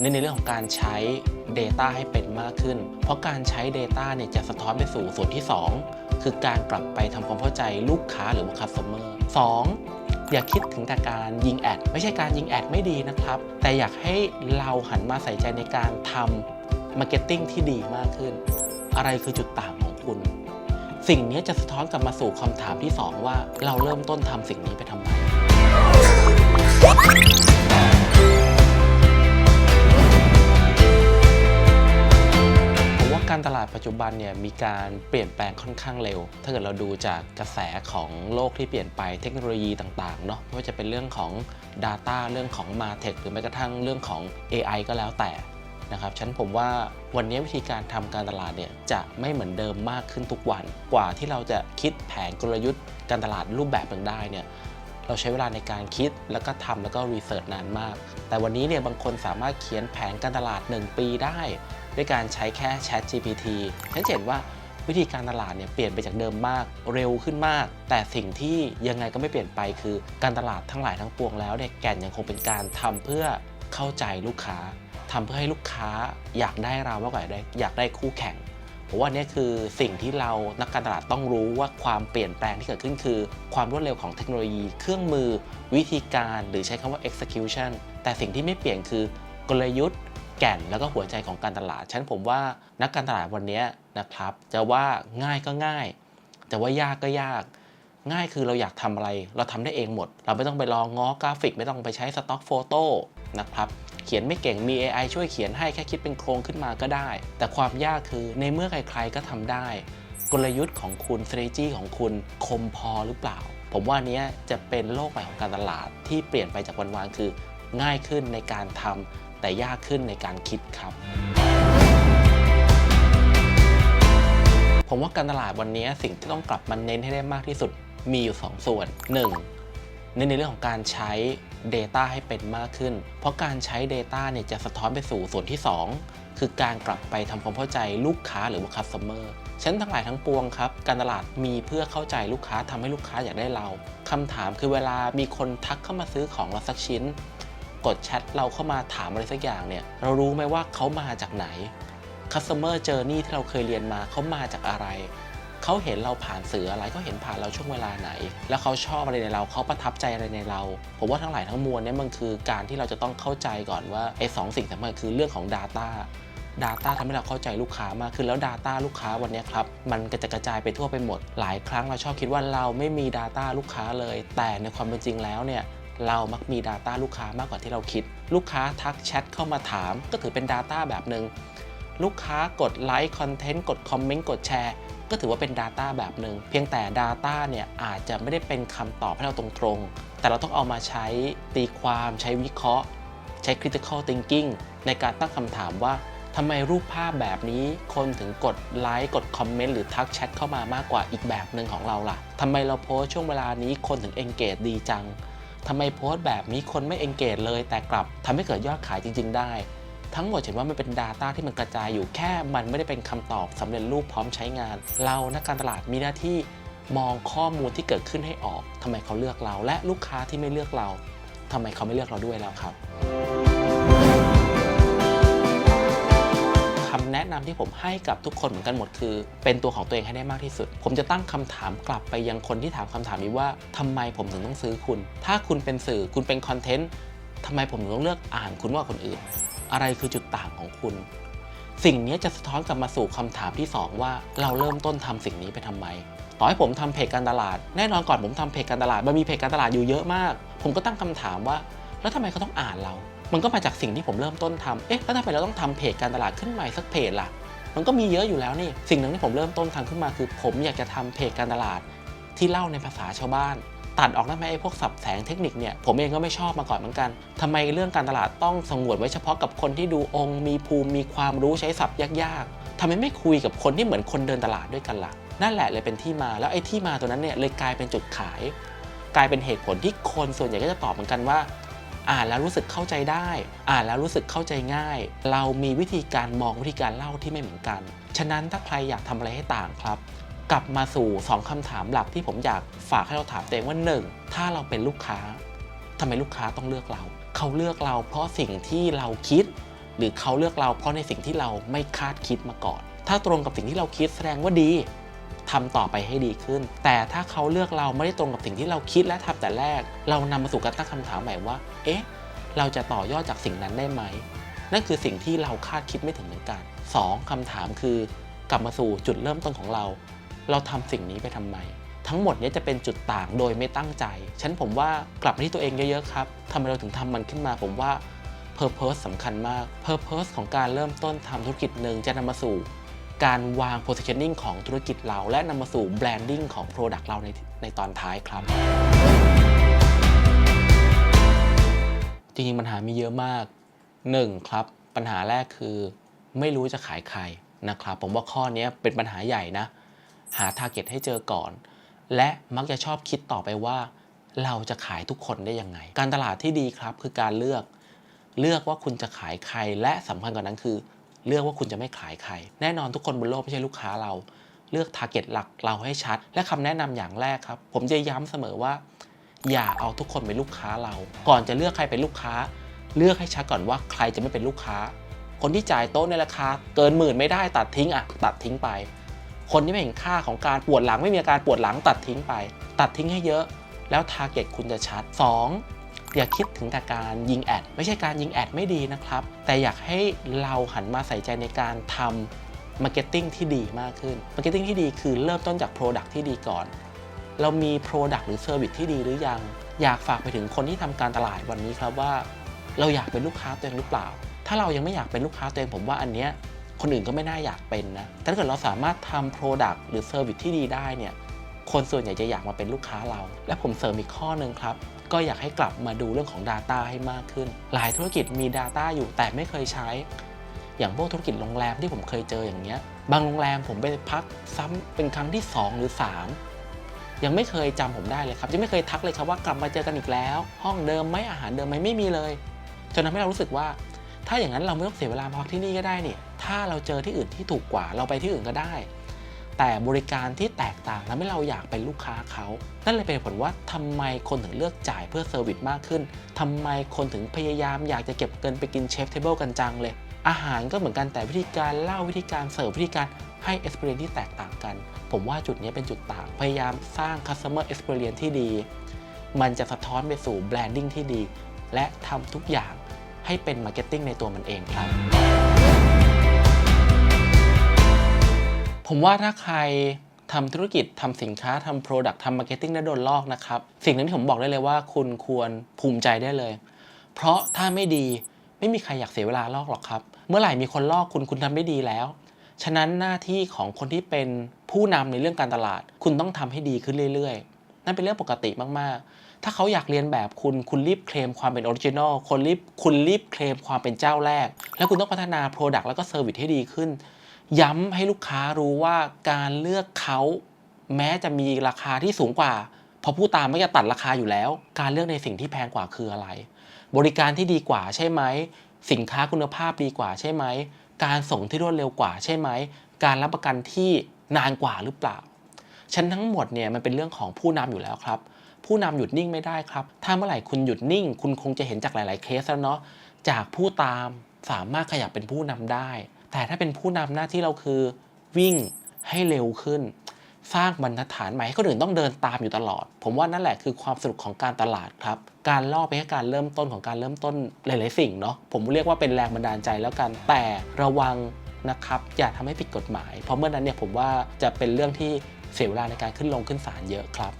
ในในเรื่องของการใช้ Data ให้เป็นมากขึ้น เพราะการใช้ Data เนี่ยจะสะท้อนไปสู่ส่วนที่ 2 คือการกลับไปทำความเข้าใจลูกค้าหรือว่า customer 2. อย่าคิดถึงแต่การยิงแอด ไม่ใช่การยิงแอดไม่ดีนะครับ แต่อยากให้เราหันมาใส่ใจในการทำมาร์เก็ตติ้งที่ดีมากขึ้น อะไรคือจุดต่างของคุณ สิ่งนี้จะสะท้อนกลับมาสู่คำถามที่ 2 ว่าเราเริ่มต้นทำสิ่งนี้ไปทำไม การตลาดปัจจุบันเนี่ยมีการเปลี่ยนแปลงค่อนข้างเร็ว ถ้าเกิดเราดูจากกระแสของโลกที่เปลี่ยนไปเทคโนโลยีต่างๆเนาะไม่ว่าจะเป็นเรื่องของ Data เรื่องของ m a t e c h หรือแม้กระทั่งเรื่องของ AI ก็แล้วแต่นะครับฉันผมว่าวันนี้วิธีการทำการตลาดเนี่ยจะไม่เหมือนเดิมมากขึ้นทุกวัน กว่าที่เราจะคิดแผนกลยุทธ์การตลาดรูปแบบหนึ่งได้เนี่ยเราใช้เวลาในการคิดแล้วก็ทำแล้วก็รีเสิร์ชนานมาก แต่วันนี้เนี่ยบางคนสามารถเขียนแผนการตลาด 1 ปีได้ ด้วยการใช้แค่ Chat GPT ฉันเห็นว่าวิธีการตลาดเนี่ยเปลี่ยนไปจากเดิมมากเร็วขึ้นมาก แต่สิ่งที่ยังไงก็ไม่เปลี่ยนไปคือการตลาดทั้งหลายทั้งปวงแล้วเนี่ยแก่นยังคงเป็นการทำเพื่อเข้าใจลูกค้าทำเพื่อให้ลูกค้าอยากได้เรามากกว่าอยากได้คู่แข่งผมว่านี่คือสิ่งที่เรานักการตลาดต้องรู้ว่าความเปลี่ยนแปลงที่เกิดขึ้นคือ ความรวดเร็วของเทคโนโลยี เครื่องมือ วิธีการหรือใช้คำว่า execution แต่สิ่งที่ไม่เปลี่ยนคือกลยุทธ์ แก่นแล้วก็หัวใจของการตลาดฉันผมว่านักการตลาดวันนี้นะครับ จะว่าง่ายก็ง่ายจะว่ายากก็ยาก ง่ายคือเราอยากทำอะไร เราทำได้เองหมด เราไม่ต้องไปลองง้อกราฟิก ไม่ต้องไปใช้สต็อกโฟโต้นะครับเขียนไม่เก่งมี AI ช่วยเขียนให้แค่คิดเป็นโครงขึ้นมาก็ได้ แต่ความยากคือในเมื่อใครๆก็ทำได้ กลยุทธ์ของคุณ strategy ของคุณคมพอหรือเปล่า ผมว่านี้จะเป็นโลกใหม่ของการตลาดที่เปลี่ยนไปจากวันๆคือ ง่ายขึ้นในการทำ แต่ยากขึ้นในการคิดครับ ผมว่าการตลาดวันนี้สิ่งที่ต้องกลับมาเน้นให้ได้มากที่สุดมีอยู่ 2 ส่วน 1. ในในเรื่องของการใช้ Data ให้เป็นมากขึ้น เพราะการใช้ Data เนี่ยจะสะท้อนไปสู่ส่วนที่ 2 คือการกลับไปทำความเข้าใจลูกค้าหรือว่า Customer ฉันทั้งหลายทั้งปวงครับ การตลาดมีเพื่อเข้าใจลูกค้าทำให้ลูกค้าอยากได้เราคำถามคือเวลามีคนทักเข้ามาซื้อของเราสักชิ้น กดแชทเราเข้ามาถามอะไรสักอย่างเนี่ย เรารู้ไหมว่าเขามาจากไหน Customer Journey ที่เราเคยเรียนมาเขามาจากอะไร เขาเห็นเราผ่านสื่ออะไรเขาเห็นผ่านเราช่วงเวลาไหน แล้วเขาชอบอะไรในเราเขาประทับใจอะไรในเรา ผมว่าทั้งหลายทั้งมวลเนี่ยมันคือการที่เราจะต้องเข้าใจก่อนว่าไอ้สองสิ่งสำคัญคือเรื่องของ Data Data ทำให้เราเข้าใจลูกค้ามากขึ้นแล้ว Data ลูกค้าวันนี้ครับ มันกระจกระจายไปทั่วไปหมด หลายครั้งเราชอบคิดว่าเราไม่มี Data ลูกค้าเลย แต่ในความเป็นจริงแล้วเนี่ย เรามักมี Data ลูกค้ามากกว่าที่เราคิด ลูกค้าทักแชทเข้ามาถาม ก็ถือเป็น Data แบบหนึ่งลูกค้ากดไลค์คอนเทนต์กดคอมเมนต์กดแชร์ก็ถือว่าเป็น Data แบบหนึ่งเพียงแต่ Data เนี่ยอาจจะไม่ได้เป็นคำตอบให้เราตรงๆ แต่เราต้องเอามาใช้ตีความใช้วิเคราะห์ ใช้ critical thinking ในการตั้งคำถามว่าทำไมรูปภาพแบบนี้คนถึงกดไลค์กดคอมเมนต์หรือทักแชทเข้ามามากกว่าอีกแบบหนึ่งของเราล่ะทำไมเราโพสช่วงเวลานี้คนถึง engage ดีจัง ทำไมโพสต์แบบนี้คนไม่เอนเกจเลย แต่กลับทำให้เกิดยอดขายจริง ๆ ได้ ทั้งหมดเห็นว่ามันเป็น Data ที่มันกระจายอยู่แค่มันไม่ได้เป็นคำตอบสำเร็จรูปพร้อมใช้งาน เรานักการตลาดมีหน้าที่มองข้อมูลที่เกิดขึ้นให้ออกทำไมเขาเลือกเรา และลูกค้าที่ไม่เลือกเราทำไมเขาไม่เลือกเราด้วยแล้วครับำที่ผมให้กับทุกคนเหมือนกันหมดคือ เป็นตัวของตัวเองให้ได้มากที่สุด ผมจะตั้งคำถามกลับไปยังคนที่ถามคำถามนี้ว่าทำไมผมถึงต้องซื้อคุณ ถ้าคุณเป็นสื่อคุณเป็นคอนเทนต์ทำไมผมถึงต้องเลือกอ่านคุณกว่าคนอื่น อะไรคือจุดต่างของคุณ สิ่งนี้จะสะท้อนกลับมาสู่คำถามที่ 2 ว่าเราเริ่มต้นทำสิ่งนี้ไปทำไมต่อให้ผมทำเพจการตลาด แน่นอนก่อนผมทำเพจการตลาดมันมีเพจการตลาดอยู่เยอะมาก ผมก็ตั้งคำถามว่า แล้วทำไมเขาต้องอ่านเรา มันก็มาจากสิ่งที่ผมเริ่มต้นทำเอ๊ะแล้วทำไมเราต้องทำเพจการตลาดขึ้นใหม่สักเพจล่ะ มันก็มีเยอะอยู่แล้วนี่สิ่งหนึ่งที่ผมเริ่มต้นทำขึ้นมาคือ ผมอยากจะทำเพจการตลาด ที่เล่าในภาษาชาวบ้านตัดออกได้ไหมไอ้พวกสับแสงเทคนิคเนี่ยผมเองก็ไม่ชอบมาก่อนเหมือนกันทำไมเรื่องการตลาดต้องสงวนไว้เฉพาะกับคนที่ดูองค์ มีภูมิมีความรู้ใช้ศัพท์ยากๆทำไมไม่คุยกับคนที่เหมือนคนเดินตลาดด้วยกันล่ะนั่นแหละเลยเป็นที่มาแล้วไอ้ที่มาตัวนั้นเนี่ยเลยกลายเป็นจุดขาย กลายเป็นเหตุผลที่คนส่วนใหญ่ก็จะตอบเหมือนกันว่า อ่านแล้วรู้สึกเข้าใจได้ อ่านแล้วรู้สึกเข้าใจง่าย เรามีวิธีการมองวิธีการเล่าที่ไม่เหมือนกัน ฉะนั้นถ้าใครอยากทำอะไรให้ต่างครับ กลับมาสู่ 2คำถามหลักที่ผมอยากฝากให้เราถามตัวเองว่า 1. ถ้าเราเป็นลูกค้าทำไมลูกค้าต้องเลือกเรา เขาเลือกเราเพราะสิ่งที่เราคิด หรือเขาเลือกเราเพราะในสิ่งที่เราไม่คาดคิดมาก่อน ถ้าตรงกับสิ่งที่เราคิดแสดงว่าดี ทำต่อไปให้ดีขึ้น แต่ถ้าเขาเลือกเราไม่ได้ตรงกับสิ่งที่เราคิดและทำแต่แรก เรานำมาสู่การตั้งคำถามใหม่ว่า เอ๊ะ เราจะต่อยอดจากสิ่งนั้นได้ไหม นั่นคือสิ่งที่เราคาดคิดไม่ถึงเหมือนกัน 2. คำถามคือกลับมาสู่จุดเริ่มต้นของเรา เราทำสิ่งนี้ไปทำไม ทั้งหมดนี้จะเป็นจุดต่างโดยไม่ตั้งใจ ฉันผมว่ากลับมาที่ตัวเองเยอะๆครับทำไมเราถึงทำมันขึ้นมา ผมว่า Purpose สำคัญมาก Purpose ของการเริ่มต้นทำธุรกิจหนึ่งจะนำมาสู่ การวาง positioning ของธุรกิจเรา และนำมาสู่ branding ของ product เราในในตอนท้ายครับ จริงๆปัญหามีเยอะมาก 1. ครับ ปัญหาแรกคือ ไม่รู้จะขายใครนะครับ ผมว่าข้อนี้เป็นปัญหาใหญ่นะ หา target ให้เจอก่อน และมักจะชอบคิดต่อไปว่า เราจะขายทุกคนได้ยังไง การตลาดที่ดีครับคือการเลือก เลือกว่าคุณจะขายใครและสำคัญกว่านั้นคือ เลือกว่าคุณจะไม่ขายใคร แน่นอนทุกคนบนโลกไม่ใช่ลูกค้าเรา เลือก target หลักเราให้ชัด และคำแนะนำอย่างแรกครับ ผมจะย้ำเสมอว่า อย่าเอาทุกคนเป็นลูกค้าเรา ก่อนจะเลือกใครเป็นลูกค้า เลือกให้ชัดก่อนว่าใครจะไม่เป็นลูกค้า คนที่จ่ายโต๊ะในราคา เกินหมื่นไม่ได้ตัดทิ้งอะตัดทิ้งไป คนที่ไม่เห็นค่าของการปวดหลังไม่มีอาการปวดหลังตัดทิ้งไป ตัดทิ้งให้เยอะ แล้วทาร์เก็ตคุณจะชัด 2. อย่าคิดถึงแต่การยิงแอด ไม่ใช่การยิงแอดไม่ดีนะครับ แต่อยากให้เราหันมาใส่ใจในการทำมาร์เก็ตติ้งที่ดีมากขึ้นมาร์เก็ตติ้งที่ดีคือเริ่มต้นจาก Product ที่ดีก่อน เรามี Product หรือ Service ที่ดีหรือยัง อยากฝากไปถึงคนที่ทำการตลาดวันนี้ครับว่า เราอยากเป็นลูกค้าตัวเองหรือเปล่า ถ้าเรายังไม่อยากเป็นลูกค้าตัวเองผมว่าอันเนี้ยคนอื่นก็ไม่น่าอยากเป็นนะ แต่ถ้าเกิดเราสามารถทำ Product หรือ Service ที่ดีได้เนี่ย คนส่วนใหญ่จะอยากมาเป็นลูกค้าเรา และผมเสริมอีกข้อหนึ่งครับ ก็อยากให้กลับมาดูเรื่องของ Data ให้มากขึ้น หลายธุรกิจมี Data อยู่แต่ไม่เคยใช้ อย่างพวกธุรกิจโรงแรมที่ผมเคยเจออย่างเงี้ย บางโรงแรมผมไปพักซ้ำเป็นครั้งที่ 2 หรือ 3 ยังไม่เคยจำผมได้เลยครับ ยังไม่เคยทักเลยครับว่ากลับมาเจอกันอีกแล้ว ห้องเดิมไหมอาหารเดิมไหมไม่มีเลย จนทำให้เรารู้สึกว่า ถ้าอย่างนั้นเราไม่ต้องเสียเวลามาพักที่นี่ก็ได้เนี่ยถ้าเราเจอที่อื่นที่ถูกกว่าเราไปที่อื่นก็ได้ แต่บริการที่แตกต่างทำให้เราอยากเป็นลูกค้าเขา นั่นเลยเป็นผลว่าทำไมคนถึงเลือกจ่ายเพื่อเซอร์วิสมากขึ้นทำไมคนถึงพยายามอยากจะเก็บเงินไปกินเชฟเทเบิลกันจังเลย อาหารก็เหมือนกันแต่วิธีการเล่าวิธีการเสิร์ฟวิธีการให้ experience ที่แตกต่างกัน ผมว่าจุดนี้เป็นจุดต่าง พยายามสร้าง customer experience ที่ดี มันจะสะท้อนไปสู่ branding ที่ดี และทำทุกอย่างให้เป็น marketing ในตัวมันเองครับ ผมว่าถ้าใครทำธุรกิจทำสินค้าทำ Product ทำ Marketing ได้โดนลอกนะครับ สิ่งนึงที่ผมบอกได้เลยว่าคุณควรภูมิใจได้เลย เพราะถ้าไม่ดีไม่มีใครอยากเสียเวลาลอกหรอกครับ เมื่อไหร่มีคนลอกคุณคุณทำไม่ดีแล้ว ฉะนั้นหน้าที่ของคนที่เป็นผู้นำในเรื่องการตลาด คุณต้องทำให้ดีขึ้นเรื่อยๆ นั่นเป็นเรื่องปกติมากๆ ถ้าเขาอยากเรียนแบบคุณคุณรีบเคลมความเป็นออริจินอลคนรีบคุณรีบเคลมความเป็นเจ้าแรก แล้วคุณต้องพัฒนา Product แล้วก็ Service ให้ดีขึ้น ย้ำให้ลูกค้ารู้ว่าการเลือกเขาแม้จะมีราคาที่สูงกว่า เพอผู้ตามไม่จะตัดราคาอยู่แล้ว การเลือกในสิ่งที่แพงกว่าคืออะไร บริการที่ดีกว่าใช่ไหม สินค้าคุณภาพดีกว่าใช่ไหม การส่งที่รวดเร็วกว่าใช่ไหม การรับประกันที่นานกว่าหรือเปล่าฉันทั้งหมดเนี่ยมันเป็นเรื่องของผู้นำอยู่แล้วครับ ผู้นำหยุดนิ่งไม่ได้ครับ ถ้าเมื่อไหร่คุณหยุดนิ่ง คุณคงจะเห็นจากหลาย ๆ เคสแล้วเนาะ จากผู้ตามสามารถขยับเป็นผู้นำได้ แต่ถ้าเป็นผู้นำหน้าที่เราคือวิ่งให้เร็วขึ้น สร้างบรรทัดฐานใหม่ให้คนอื่นต้องเดินตามอยู่ตลอด ผมว่านั่นแหละคือความสนุกของการตลาดครับ การล่อไปแค่การเริ่มต้นของการเริ่มต้นหลาย ๆ สิ่งเนาะผมเรียกว่าเป็นแรงบันดาลใจแล้วกันแต่ระวังนะครับอย่าทำให้ผิดกฎหมาย เพราะเมื่อนั้นเนี่ยผมว่าจะเป็นเรื่องที่เสียเวลาในการขึ้นลงขึ้นศาลเยอะครับ